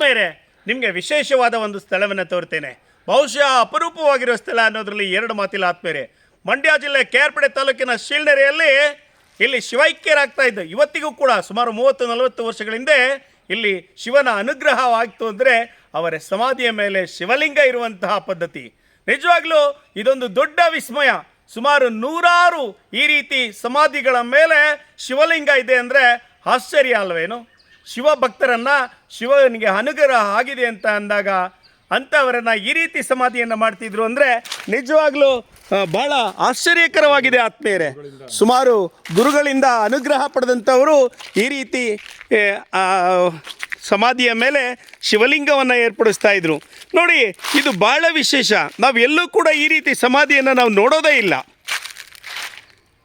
ಆತ್ಮೇರೆ ನಿಮಗೆ ವಿಶೇಷವಾದ ಒಂದು ಸ್ಥಳವನ್ನು ತೋರ್ತೇನೆ. ಬಹುಶಃ ಅಪರೂಪವಾಗಿರೋ ಸ್ಥಳ ಅನ್ನೋದ್ರಲ್ಲಿ ಎರಡು ಮಾತಿಲ್ಲ ಆತ್ಮೇರೆ ಮಂಡ್ಯ ಜಿಲ್ಲೆ ಕೇರ್ಪಡೆ ತಾಲೂಕಿನ ಶೀಲ್ನೆರೆಯಲ್ಲಿ ಇಲ್ಲಿ ಶಿವೈಕ್ಯರಾಗ್ತಾ ಇದ್ದು. ಇವತ್ತಿಗೂ ಕೂಡ ಸುಮಾರು ಮೂವತ್ತು, ನಲವತ್ತು ವರ್ಷಗಳ ಹಿಂದೆ ಇಲ್ಲಿ ಶಿವನ ಅನುಗ್ರಹವಾಯಿತು ಅಂದರೆ ಅವರ ಸಮಾಧಿಯ ಮೇಲೆ ಶಿವಲಿಂಗ ಇರುವಂತಹ ಪದ್ಧತಿ. ನಿಜವಾಗ್ಲೂ ಇದೊಂದು ದೊಡ್ಡ ವಿಸ್ಮಯ. ಸುಮಾರು ನೂರಾರು ಈ ರೀತಿ ಸಮಾಧಿಗಳ ಮೇಲೆ ಶಿವಲಿಂಗ ಇದೆ ಅಂದರೆ ಆಶ್ಚರ್ಯ ಅಲ್ವೇನು? ಶಿವ ಭಕ್ತರನ್ನ ಶಿವನಿಗೆ ಅನುಗ್ರಹ ಆಗಿದೆ ಅಂತ ಅಂದಾಗ ಅಂಥವರನ್ನು ಈ ರೀತಿ ಸಮಾಧಿಯನ್ನು ಮಾಡ್ತಿದ್ರು ಅಂದರೆ ನಿಜವಾಗ್ಲೂ ಭಾಳ ಆಶ್ಚರ್ಯಕರವಾಗಿದೆ ಆತ್ಮೀಯರೇ. ಸುಮಾರು ಗುರುಗಳಿಂದ ಅನುಗ್ರಹ ಪಡೆದಂಥವರು ಈ ರೀತಿ ಸಮಾಧಿಯ ಮೇಲೆ ಶಿವಲಿಂಗವನ್ನು ಏರ್ಪಡಿಸ್ತಾ ಇದ್ರು. ನೋಡಿ, ಇದು ಬಹಳ ವಿಶೇಷ. ನಾವು ಎಲ್ಲೂ ಕೂಡ ಈ ರೀತಿ ಸಮಾಧಿಯನ್ನು ನಾವು ನೋಡೋದೇ ಇಲ್ಲ.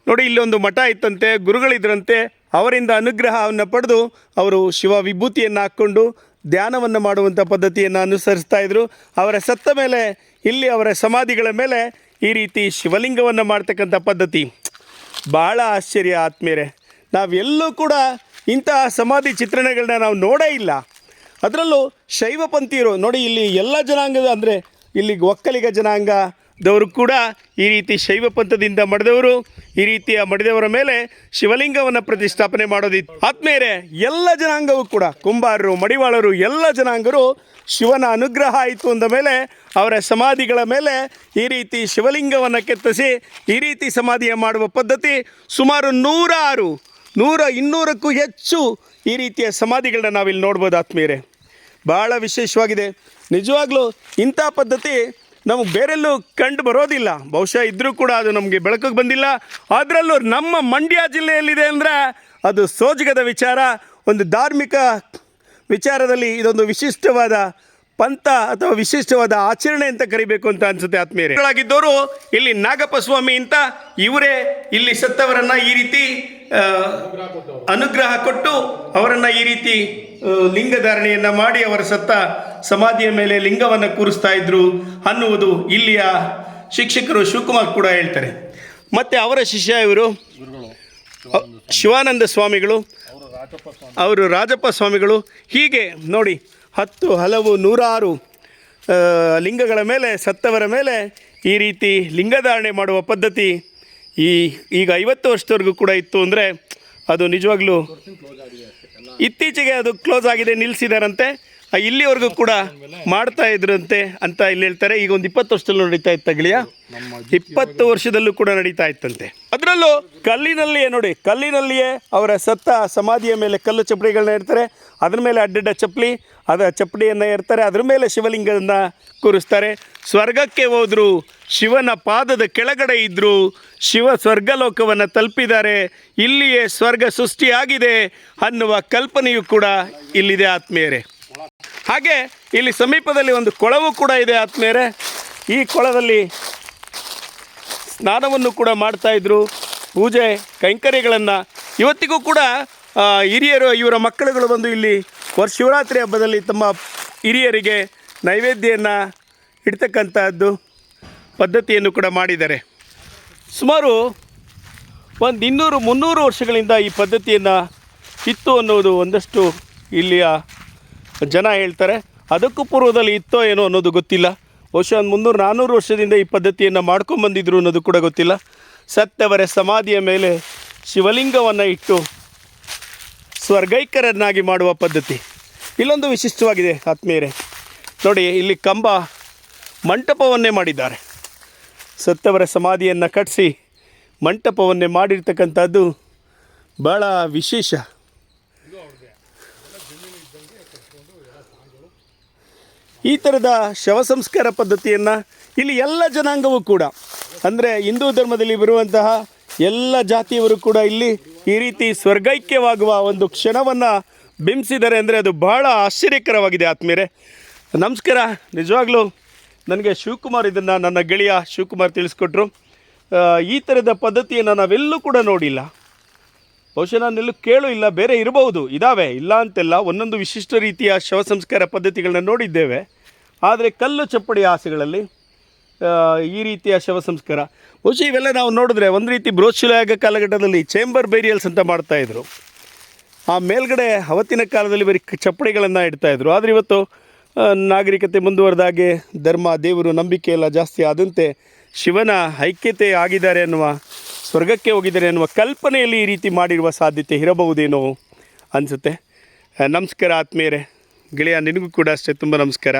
ನೋಡಿ, ಇಲ್ಲೊಂದು ಮಠ ಇತ್ತಂತೆ, ಗುರುಗಳಿದ್ರಂತೆ. ಅವರಿಂದ ಅನುಗ್ರಹವನ್ನು ಪಡೆದು ಅವರು ಶಿವ ವಿಭೂತಿಯನ್ನು ಹಾಕ್ಕೊಂಡು ಧ್ಯಾನವನ್ನು ಮಾಡುವಂಥ ಪದ್ಧತಿಯನ್ನು ಅನುಸರಿಸ್ತಾ ಇದ್ದರು ಅವರ ಸತ್ತ ಮೇಲೆ, ಇಲ್ಲಿ ಅವರ ಸಮಾಧಿಗಳ ಮೇಲೆ ಈ ರೀತಿ ಶಿವಲಿಂಗವನ್ನು ಮಾಡ್ತಕ್ಕಂಥ ಪದ್ಧತಿ. ಬಹಳ ಆಶ್ಚರ್ಯ ಆತ್ಮೀಯರೇ, ನಾವೆಲ್ಲೂ ಕೂಡ ಇಂತಹ ಸಮಾಧಿ ಚಿತ್ರಣಗಳನ್ನ ನಾವು ನೋಡೇ ಇಲ್ಲ. ಅದರಲ್ಲೂ ಶೈವ ಪಂಥೀಯರು, ನೋಡಿ ಇಲ್ಲಿ ಎಲ್ಲ ಜನಾಂಗದ ಅಂದರೆ ಇಲ್ಲಿ ಒಕ್ಕಲಿಗ ಜನಾಂಗದವರು ಕೂಡ ಈ ರೀತಿ ಶೈವ ಪಂಥದಿಂದ ಮಡಿದವರು ಈ ರೀತಿಯ ಮಡಿದವರ ಮೇಲೆ ಶಿವಲಿಂಗವನ್ನು ಪ್ರತಿಷ್ಠಾಪನೆ ಮಾಡೋದಿತ್ತು. ಆತ್ಮೇರೆ ಎಲ್ಲ ಜನಾಂಗವೂ ಕೂಡ, ಕುಂಬಾರರು, ಮಡಿವಾಳರು, ಎಲ್ಲ ಜನಾಂಗರು ಶಿವನ ಅನುಗ್ರಹ ಆಯಿತು ಅಂದ ಮೇಲೆ ಅವರ ಸಮಾಧಿಗಳ ಮೇಲೆ ಈ ರೀತಿ ಶಿವಲಿಂಗವನ್ನು ಕೆತ್ತಿಸಿ ಈ ರೀತಿ ಸಮಾಧಿಯ ಮಾಡುವ ಪದ್ಧತಿ ಸುಮಾರು ನೂರಾರು, ನೂರ ಇನ್ನೂರಕ್ಕೂ ಹೆಚ್ಚು ಈ ರೀತಿಯ ಸಮಾಧಿಗಳನ್ನ ನಾವಿಲ್ಲಿ ನೋಡ್ಬೋದು ಆತ್ಮೀಯರೇ. ಭಾಳ ವಿಶೇಷವಾಗಿದೆ. ನಿಜವಾಗ್ಲೂ ಇಂಥ ಪದ್ಧತಿ ನಮಗೆ ಬೇರೆಲ್ಲೂ ಕಂಡು ಬರೋದಿಲ್ಲ. ಬಹುಶಃ ಇದ್ದರೂ ಕೂಡ ಅದು ನಮಗೆ ಬೆಳಕಿಗೆ ಬಂದಿಲ್ಲ. ಅದರಲ್ಲೂ ನಮ್ಮ ಮಂಡ್ಯ ಜಿಲ್ಲೆಯಲ್ಲಿದೆ ಅಂದರೆ ಅದು ಸೋಜಿಗದ ವಿಚಾರ. ಒಂದು ಧಾರ್ಮಿಕ ವಿಚಾರದಲ್ಲಿ ಇದೊಂದು ವಿಶಿಷ್ಟವಾದ ಪಂಥ ಅಥವಾ ವಿಶಿಷ್ಟವಾದ ಆಚರಣೆ ಅಂತ ಕರಿಬೇಕು ಅಂತ ಅನ್ಸುತ್ತೆ ಆತ್ಮೀಯರೇ. ಆಗಿದ್ದವರು ಇಲ್ಲಿ ನಾಗಪ್ಪ ಸ್ವಾಮಿ ಅಂತ ಇವರೇ ಇಲ್ಲಿ ಸತ್ತವರನ್ನ ಈ ರೀತಿ ಅನುಗ್ರಹ ಕೊಟ್ಟು ಅವರನ್ನ ಈ ರೀತಿ ಲಿಂಗಧಾರಣೆಯನ್ನ ಮಾಡಿ ಅವರ ಸತ್ತ ಸಮಾಧಿಯ ಮೇಲೆ ಲಿಂಗವನ್ನು ಕೂರಿಸ್ತಾ ಇದ್ರು ಅನ್ನುವುದು ಇಲ್ಲಿಯ ಶಿಕ್ಷಕರು ಶಿವಕುಮಾರ್ ಕೂಡ ಹೇಳ್ತಾರೆ. ಮತ್ತೆ ಅವರ ಶಿಷ್ಯ ಇವರು? ಶಿವಾನಂದ ಸ್ವಾಮಿಗಳು. ಅವರು ರಾಜಪ್ಪ ಸ್ವಾಮಿಗಳು. ಹೀಗೆ ನೋಡಿ, ಹತ್ತು, ಹಲವು, ನೂರಾರು ಲಿಂಗಗಳ ಮೇಲೆ, ಸತ್ತವರ ಮೇಲೆ ಈ ರೀತಿ ಲಿಂಗಧಾರಣೆ ಮಾಡುವ ಪದ್ಧತಿ ಈ, ಈಗ ಐವತ್ತು ವರ್ಷದವರೆಗೂ ಕೂಡ ಇತ್ತು ಅಂದರೆ ಅದು ನಿಜವಾಗ್ಲೂ ಇತ್ತೀಚೆಗೆ ಅದು ಕ್ಲೋಸ್ ಆಗಿದೆ ನಿಲ್ಲಿಸಿದಾರಂತೆ ಇಲ್ಲಿವರೆಗೂ ಕೂಡ ಮಾಡ್ತಾ ಇದ್ರಂತೆ ಅಂತ ಇಲ್ಲಿ ಹೇಳ್ತಾರೆ. ಈಗ ಒಂದು ಇಪ್ಪತ್ತು ವರ್ಷದಲ್ಲೂ ನಡೀತಾ ಇತ್ತು ಗಿಳಿಯ ಇಪ್ಪತ್ತು ವರ್ಷದಲ್ಲೂ ಕೂಡ ನಡೀತಾ ಇತ್ತಂತೆ. ಅದರಲ್ಲೂ ಕಲ್ಲಿನಲ್ಲಿಯೇ ನೋಡಿ, ಕಲ್ಲಿನಲ್ಲಿಯೇ ಅವರ ಸತ್ತ ಸಮಾಧಿಯ ಮೇಲೆ ಕಲ್ಲು ಚಪ್ಪಡಿಗಳನ್ನ ಇರ್ತಾರೆ ಅದ್ರ ಮೇಲೆ ಅಡ್ಡಡ್ಡ ಚಪ್ಪಲಿ ಅದರ ಚಪ್ಪಡಿಯನ್ನು ಇರ್ತಾರೆ ಅದ್ರ ಮೇಲೆ ಶಿವಲಿಂಗವನ್ನು ಕೂರಿಸ್ತಾರೆ. ಸ್ವರ್ಗಕ್ಕೆ ಹೋದ್ರು ಶಿವನ ಪಾದದ ಕೆಳಗಡೆ ಇದ್ದರು ಶಿವ ಸ್ವರ್ಗಲೋಕವನ್ನು ತಲುಪಿದ್ದಾರೆ. ಇಲ್ಲಿಯೇ ಸ್ವರ್ಗ ಸೃಷ್ಟಿಯಾಗಿದೆ ಅನ್ನುವ ಕಲ್ಪನೆಯು ಕೂಡ ಇಲ್ಲಿದೆ, ಆತ್ಮೀಯರೇ. ಹಾಗೆ ಇಲ್ಲಿ ಸಮೀಪದಲ್ಲಿ ಒಂದು ಕೊಳವು ಕೂಡ ಇದೆ ಆತ್ಮೇರೆ ಈ ಕೊಳದಲ್ಲಿ ಸ್ನಾನವನ್ನು ಕೂಡ ಮಾಡ್ತಾ ಇದ್ರು. ಪೂಜೆ, ಕೈಂಕರ್ಯಗಳನ್ನು. ಇವತ್ತಿಗೂ ಕೂಡ ಹಿರಿಯರು, ಇವರ ಮಕ್ಕಳುಗಳು ಬಂದು ಇಲ್ಲಿ ವರ್ಷ ಶಿವರಾತ್ರಿ ಹಬ್ಬದಲ್ಲಿ ತಮ್ಮ ಹಿರಿಯರಿಗೆ ನೈವೇದ್ಯವನ್ನು ಇಡ್ತಕ್ಕಂಥದ್ದು ಪದ್ಧತಿಯನ್ನು ಕೂಡ ಮಾಡಿದ್ದಾರೆ. ಸುಮಾರು ಒಂದು ಇನ್ನೂರು ಮುನ್ನೂರು ವರ್ಷಗಳಿಂದ ಈ ಪದ್ಧತಿಯನ್ನು ಇತ್ತು ಅನ್ನೋದು ಒಂದಷ್ಟು ಇಲ್ಲಿಯ ಜನ ಹೇಳ್ತಾರೆ, ಅದಕ್ಕೂ ಪೂರ್ವದಲ್ಲಿ ಇತ್ತೋ ಏನೋ ಅನ್ನೋದು ಗೊತ್ತಿಲ್ಲ. ಬಹುಶಃ ಒಂದು ಮುನ್ನೂರು ನಾನ್ನೂರು ವರ್ಷದಿಂದ ಈ ಪದ್ಧತಿಯನ್ನು ಮಾಡ್ಕೊಂಬಂದಿದ್ರು ಅನ್ನೋದು ಕೂಡ ಗೊತ್ತಿಲ್ಲ. ಸತ್ತವರ ಸಮಾಧಿಯ ಮೇಲೆ ಶಿವಲಿಂಗವನ್ನು ಇಟ್ಟು ಸ್ವರ್ಗೈಕ್ಯರನ್ನಾಗಿ ಮಾಡುವ ಪದ್ಧತಿ. ಇಲ್ಲೊಂದು ವಿಶಿಷ್ಟವಾಗಿದೆ, ಆತ್ಮೀಯರೇ. ನೋಡಿ, ಇಲ್ಲಿ ಕಂಬ ಮಂಟಪವನ್ನೇ ಮಾಡಿದ್ದಾರೆ. ಸತ್ತವರ ಸಮಾಧಿಯನ್ನು ಕಟ್ಟಿಸಿ ಮಂಟಪವನ್ನೇ ಮಾಡಿರ್ತಕ್ಕಂಥದ್ದು ಭಾಳ ವಿಶೇಷ. ಈ ಥರದ ಶವ ಸಂಸ್ಕಾರ ಪದ್ಧತಿಯನ್ನು ಇಲ್ಲಿ ಎಲ್ಲ ಜನಾಂಗವೂ ಕೂಡ, ಅಂದರೆ ಹಿಂದೂ ಧರ್ಮದಲ್ಲಿ ಬರುವಂತಹ ಎಲ್ಲ ಜಾತಿಯವರು ಕೂಡ ಇಲ್ಲಿ ಈ ರೀತಿ ಸ್ವರ್ಗೈಕ್ಯವಾಗುವ ಒಂದು ಕ್ಷಣವನ್ನು ಬಿಂಬಿಸಿದ್ದಾರೆ ಅಂದರೆ ಅದು ಬಹಳ ಆಶ್ಚರ್ಯಕರವಾಗಿದೆ ಆತ್ಮೀಯರೇ. ನಮಸ್ಕಾರ, ನಿಜವಾಗ್ಲೂ ನನಗೆ ಶಿವಕುಮಾರ್ ಇದನ್ನು ನನ್ನ ಗೆಳೆಯ ಶಿವಕುಮಾರ್ ತಿಳಿಸ್ಕೊಟ್ರು. ಈ ಥರದ ಪದ್ಧತಿಯನ್ನು ನಾವೆಲ್ಲೂ ಕೂಡ ನೋಡಿಲ್ಲ. ಬಹುಶಃ ನಾನೆಲ್ಲೂ ಕೇಳು ಇಲ್ಲ, ಬೇರೆ ಇರಬಹುದು ಇದ್ದಾವೆ ಇಲ್ಲ ಅಂತೆಲ್ಲ ಒಂದೊಂದು ವಿಶಿಷ್ಟ ರೀತಿಯ ಶವ ಸಂಸ್ಕಾರ ಪದ್ಧತಿಗಳನ್ನ ನೋಡಿದ್ದೇವೆ. ಆದರೆ ಕಲ್ಲು ಚಪ್ಪಡಿ ಆಸೆಗಳಲ್ಲಿ ಈ ರೀತಿಯ ಶವ ಸಂಸ್ಕಾರ. ಬಹುಶಃ ಇವೆಲ್ಲ ನಾವು ನೋಡಿದ್ರೆ ಒಂದು ರೀತಿ ಬ್ರೋಶಿಲಾಗ ಕಾಲಘಟ್ಟದಲ್ಲಿ ಚೇಂಬರ್ ಬೇರಿಯಲ್ಸ್ ಅಂತ ಮಾಡ್ತಾಯಿದ್ರು ಆ ಮೇಲ್ಗಡೆ ಅವತ್ತಿನ ಕಾಲದಲ್ಲಿ ಬರೀ ಚಪ್ಪಡಿಗಳನ್ನು ಇಡ್ತಾ ಇದ್ರು. ಆದರೆ ಇವತ್ತು ನಾಗರಿಕತೆ ಮುಂದುವರೆದಾಗೆ ಧರ್ಮ, ದೇವರು, ನಂಬಿಕೆ ಎಲ್ಲ ಜಾಸ್ತಿ ಆದಂತೆ ಶಿವನ ಐಕ್ಯತೆ ಆಗಿದ್ದಾರೆ ಅನ್ನುವ, ಸ್ವರ್ಗಕ್ಕೆ ಹೋಗಿದ್ದಾರೆ ಅನ್ನುವ ಕಲ್ಪನೆಯಲ್ಲಿ ಈ ರೀತಿ ಮಾಡಿರುವ ಸಾಧ್ಯತೆ ಇರಬಹುದೇನೋ ಅನಿಸುತ್ತೆ. ನಮಸ್ಕಾರ ಆತ್ಮೀಯರೇ. ಗೆಳೆಯ, ನಿನಗೂ ಕೂಡ ಅಷ್ಟೇ ತುಂಬ ನಮಸ್ಕಾರ.